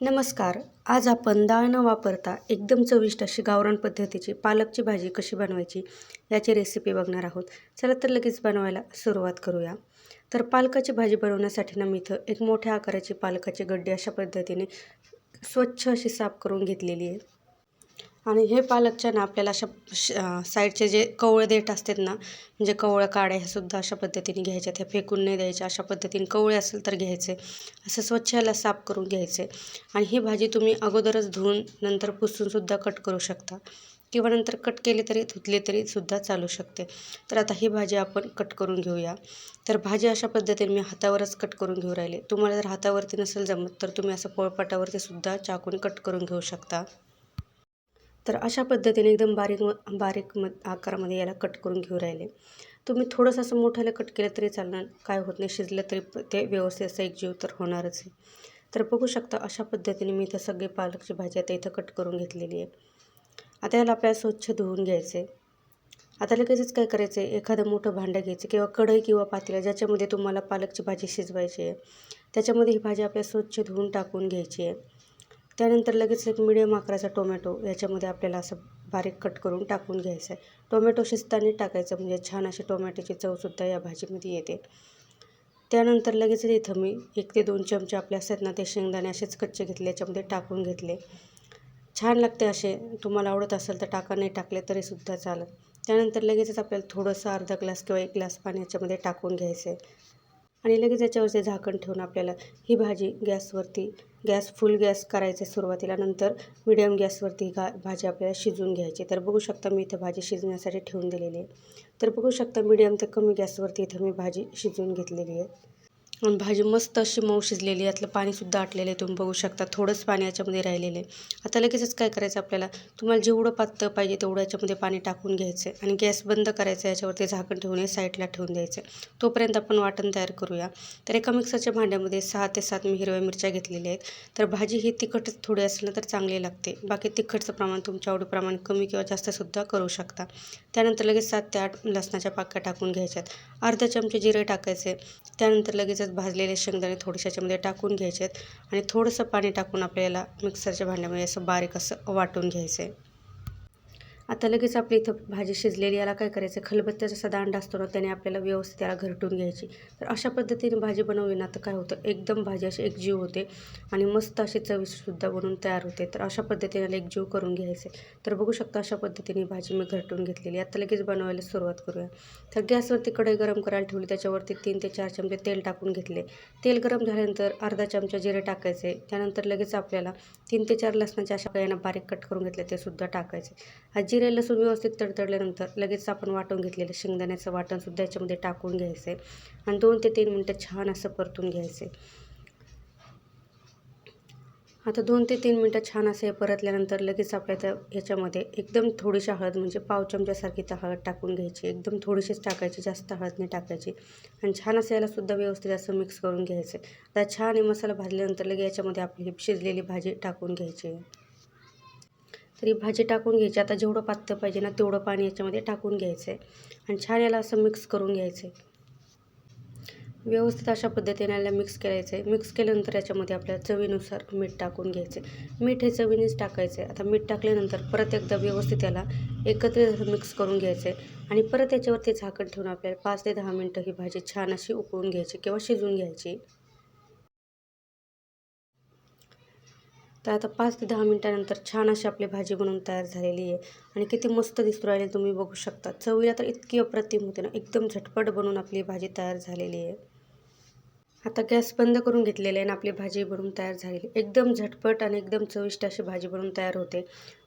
नमस्कार. आज आपण डाळ न वापरता एकदम चविष्ट अशी गावरान पद्धतीची पालकची भाजी कशी बनवायची याची रेसिपी बघणार आहोत. चला तर लगेच बनवायला सुरुवात करूया. तर पालकाची भाजी बनवण्यासाठी ना मी इथं एक मोठ्या आकाराची पालकाची गड्डी अशा पद्धतीने स्वच्छ अशी साफ करून घेतलेली आहे. आणि हे पालकच्या ना आपल्याला अशा श साईडचे जे कवळे देठ असतात ना म्हणजे कवळं काड्या ह्या सुद्धा अशा पद्धतीने घ्यायच्या त्या फेकून नाही द्यायच्या अशा पद्धतीने कवळे असेल तर घ्यायचे. असं स्वच्छ याला साफ करून घ्यायचे. आणि ही भाजी तुम्ही अगोदरच धुवून नंतर पुसूनसुद्धा कट करू शकता. किंवा नंतर कट केले तरी धुतले तरी सुद्धा चालू शकते. तर आता ही भाजी आपण कट करून घेऊया. तर भाजी अशा पद्धतीने मी हातावरच कट करून घेऊ राहिले. तुम्हाला जर हातावरती नसेल जमत तर तुम्ही असं पोळपाटावरती सुद्धा चाकून कट करून घेऊ शकता. तर अशा पद्धतीने एकदम बारीक म बारीक म आकारामध्ये याला कट करून घेऊ राहिले. तुम्ही थोडंसं असं मोठ्याला कट केलं तरी चालणार काय होत नाही शिजलं तरी ते व्यवस्थित असं एकजीव तर होणारच आहे. तर बघू शकता अशा पद्धतीने मी इथं सगळी पालकची भाजी आता इथं कट करून घेतलेली आहे. आता याला आपल्याला स्वच्छ धुवून घ्यायचं आहे आता लगेचच काय करायचं आहे एखादं मोठं भांडं घ्यायचं किंवा कढई किंवा पातेला ज्याच्यामध्ये तुम्हाला पालकची भाजी शिजवायची आहे त्याच्यामध्ये ही भाजी आपल्याला स्वच्छ धुवून टाकून घ्यायची आहे. त्यानंतर लगेच एक मिडियम आकाराचा टोमॅटो याच्यामध्ये आपल्याला असं बारीक कट करून टाकून घ्यायचं आहे. टोमॅटो शिजताना टाकायचं म्हणजे छान अशी टोमॅटोची चवसुद्धा या भाजीमध्ये येते. त्यानंतर लगेच इथं मी एक ते दोन चमचे आपले असतात ना ते शेंगदाणे असेच कच्चे घेतले याच्यामध्ये टाकून घेतले. छान लागते असे. तुम्हाला आवडत असेल तर टाका नाही टाकले तरीसुद्धा चालत त्यानंतर लगेचच आपल्याला थोडंसं अर्धा ग्लास किंवा एक ग्लास पाणी याच्यामध्ये टाकून घ्यायचं आहे. आणि लगेच याच्यावरचे झाकण ठेवून आपल्याला ही भाजी गॅसवरती गॅस फुल गॅस करायचे सुरुवातीला. नंतर मिडियम गॅसवरती घा भाजी आपल्याला शिजवून घ्यायची. तर बघू शकता मी इथं भाजी शिजण्यासाठी ठेवून दिलेली आहे. तर बघू शकता मिडियम ते कमी गॅसवरती इथं मी भाजी शिजवून घेतलेली आहे. आणि भाजी मस्त अशी मऊ शिजलेली यातलं पाणीसुद्धा आटलेलं आहे तुम्ही बघू शकता. थोडंच पाणी याच्यामध्ये राहिलेलं आहे. आता लगेचच काय करायचं आपल्याला? तुम्हाला जेवढं पातळ पाहिजे तेवढं याच्यामध्ये पाणी टाकून घ्यायचं आहे. आणि गॅस बंद करायचं याच्यावरती झाकण ठेवून हे साईडला ठेवून द्यायचं तोपर्यंत आपण वाटण तयार करूया. तर एका मिक्सरच्या भांड्यामध्ये सहा ते सात मी हिरव्या मिरच्या घेतलेल्या आहेत. तर भाजी ही तिखटच थोडी असली तर चांगली लागते. बाकी तिखटचं प्रमाण तुमच्या आवडीप्रमाणे कमी किंवा जास्तसुद्धा करू शकता. त्यानंतर लगेच सात ते आठ लसणाच्या पाक्या टाकून घ्यायच्यात अर्धा चमचे जिरे टाकायचे त्यानंतर लगेच भाजलेले शेंगदाणे थोडेसे याच्यामध्ये टाकून घ्यायचे आहेत आणि थोडंसं पाणी टाकून आपल्याला मिक्सरच्या भांड्यामध्ये असं बारीक असं वाटून घ्यायचं आहे आता लगेच आपली इथं भाजी शिजलेली याला काय करायचं? खलबत्त्याचा जसा दांड असतो ना त्याने आपल्याला व्यवस्थित त्याला घरटून घ्यायची. तर अशा पद्धतीने भाजी बनवली ना तर काय होतं? एकदम भाजी अशी एकजीव होते आणि मस्त अशी चवीसुद्धा बनवून तयार होते. तर अशा पद्धतीने एकजीव करून घ्यायचे. तर बघू शकता अशा पद्धतीने भाजी मी घरटून घेतलेली आता लगेच बनवायला सुरुवात करूया. तर गॅसवरती कढई गरम करायला ठेवली. त्याच्यावरती तीन ते चार चमचे तेल टाकून घेतले. तेल गरम झाल्यानंतर अर्धा चमचा जिरे टाकायचे. त्यानंतर लगेच आपल्याला तीन ते चार लसणाच्या अशा यांना बारीक कट करून घेतले ते सुद्धा टाकायचे. हा जिरे लसूण व्यवस्थित तडतडल्यानंतर लगेच आपण वाटून घेतलेलं शेंगदाण्याचं वाटणसुद्धा याच्यामध्ये टाकून घ्यायचं आहे आणि दोन ते तीन मिनटं छान असं परतून घ्यायचं आहे आता दोन ते तीन मिनटं छान असं हे परतल्यानंतर लगेच आपल्या त्या ह्याच्यामध्ये एकदम थोडीशी हळद म्हणजे पाव चमच्यासारखी तर हळद टाकून घ्यायची. एकदम थोडीशीच टाकायची जास्त हळद नाही टाकायची. आणि छान असं यालासुद्धा व्यवस्थित असं मिक्स करून घ्यायचं आहे आता छान हे मसाला भाजल्यानंतर लगेच याच्यामध्ये आपली शिजलेली भाजी टाकून घ्यायची. तर ही भाजी टाकून घ्यायची. आता जेवढं पातळ पाहिजे ना तेवढं पाणी याच्यामध्ये टाकून घ्यायचं आहे आणि छान याला असं मिक्स करून घ्यायचं आहे व्यवस्थित अशा पद्धतीने याला मिक्स करायचं आहे मिक्स केल्यानंतर याच्यामध्ये आपल्याला चवीनुसार मीठ टाकून घ्यायचं आहे मीठ हे चवीनेच टाकायचं आहे आता मीठ टाकल्यानंतर परत एकदा व्यवस्थित याला एकत्रित मिक्स करून घ्यायचं आहे आणि परत याच्यावरती झाकण ठेवून आपल्याला पाच ते दहा मिनटं ही भाजी छान अशी उकळून घ्यायची किंवा शिजवून घ्यायची. तर आता पाच ते दहा मिनटानंतर छान अशी आपली भाजी बनवून तयार झालेली आहे. आणि किती मस्त दिसू राहिले तुम्ही बघू शकता. चवीला तर इतकी अप्रतिम होते ना एकदम झटपट बनवून आपली भाजी तयार झालेली आहे. आता गॅस बंद करून घेतलेले आहे आणि आपली भाजी बनवून तयार झालेली एकदम झटपट आणि एकदम चविष्ट अशी भाजी बनवून तयार होते.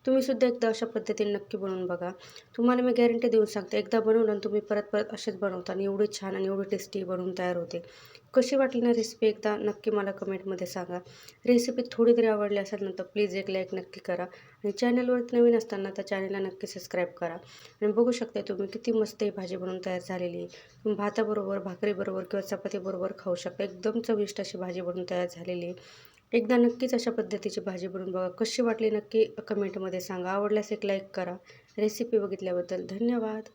तुम्हीसुद्धा एकदा अशा पद्धतीने नक्की बनवून बघा. तुम्हाला मी गॅरंटी देऊन सांगते एकदा बनवलं आणि तुम्ही परत परत असेच बनवता आणि एवढी छान आणि एवढी टेस्टी बनवून तयार होते. कशी वाटली ना रेसिपी एकदा नक्की मला कमेंटमध्ये सांगा. रेसिपी थोडी तरी आवडली असेल ना तर प्लीज एक लाईक नक्की करा. आणि चॅनलवरती नवीन असताना तर चॅनलला नक्की सबस्क्राईब करा. आणि बघू शकता तुम्ही किती मस्त ही भाजी बनवून तयार झालेली आहे. तुम्ही भाताबरोबर भाकरीबरोबर किंवा चपातीबरोबर खाऊ शकता. एकदम चविष्ट अशी भाजी बनवून तयार झालेली आहे. एकदा नक्कीच अशा पद्धतीची भाजी बनवून बघा. कशी वाटली नक्की कमेंटमध्ये सांगा. आवडल्यास एक लाईक करा. रेसिपी बघितल्याबद्दल धन्यवाद.